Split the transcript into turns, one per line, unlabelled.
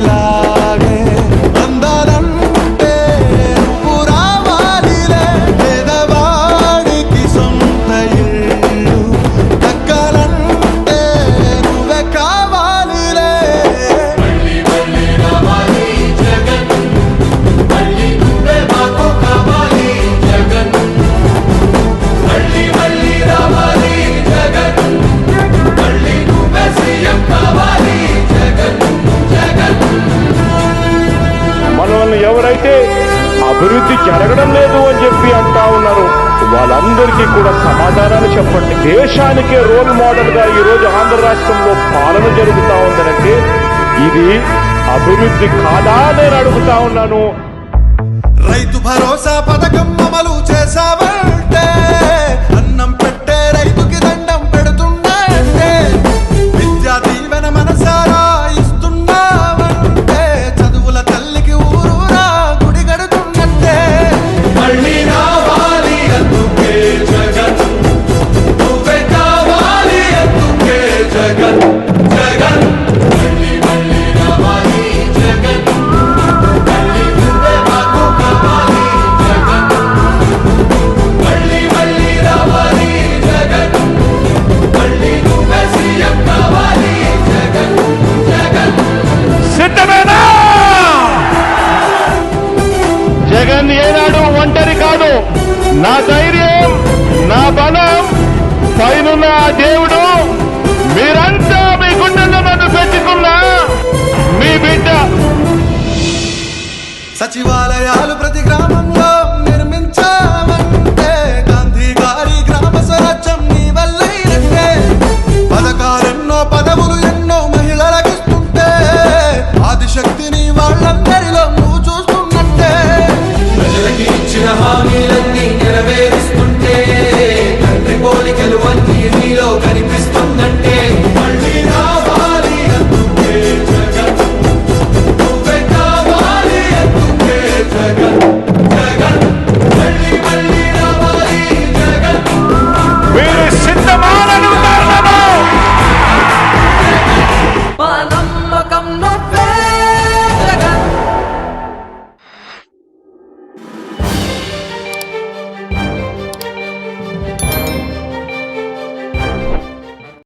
love.
మనల్ని అభివృద్ధి జరగడం లేదు అని చెప్పి అంటా ఉన్నారు. వాళ్ళందరికీ కూడా సమాధానాలు చెప్పండి. దేశానికే రోల్ మోడల్గా ఈ రోజు ఆంధ్ర రాష్ట్రంలో పాలన జరుగుతా ఉందనంటే ఇది అభివృద్ధి కాదా నేను అడుగుతా ఉన్నాను.
రైతు భరోసా పథకం అమలు
నా ధైర్యం నా బలం పైనున్న ఆ దేవుడు మీరంతా మీ గుండెల్లో నన్ను పెట్టుకున్నా మీ బిడ్డ.
సచివాలయాలు ప్రతి గ్రామంలో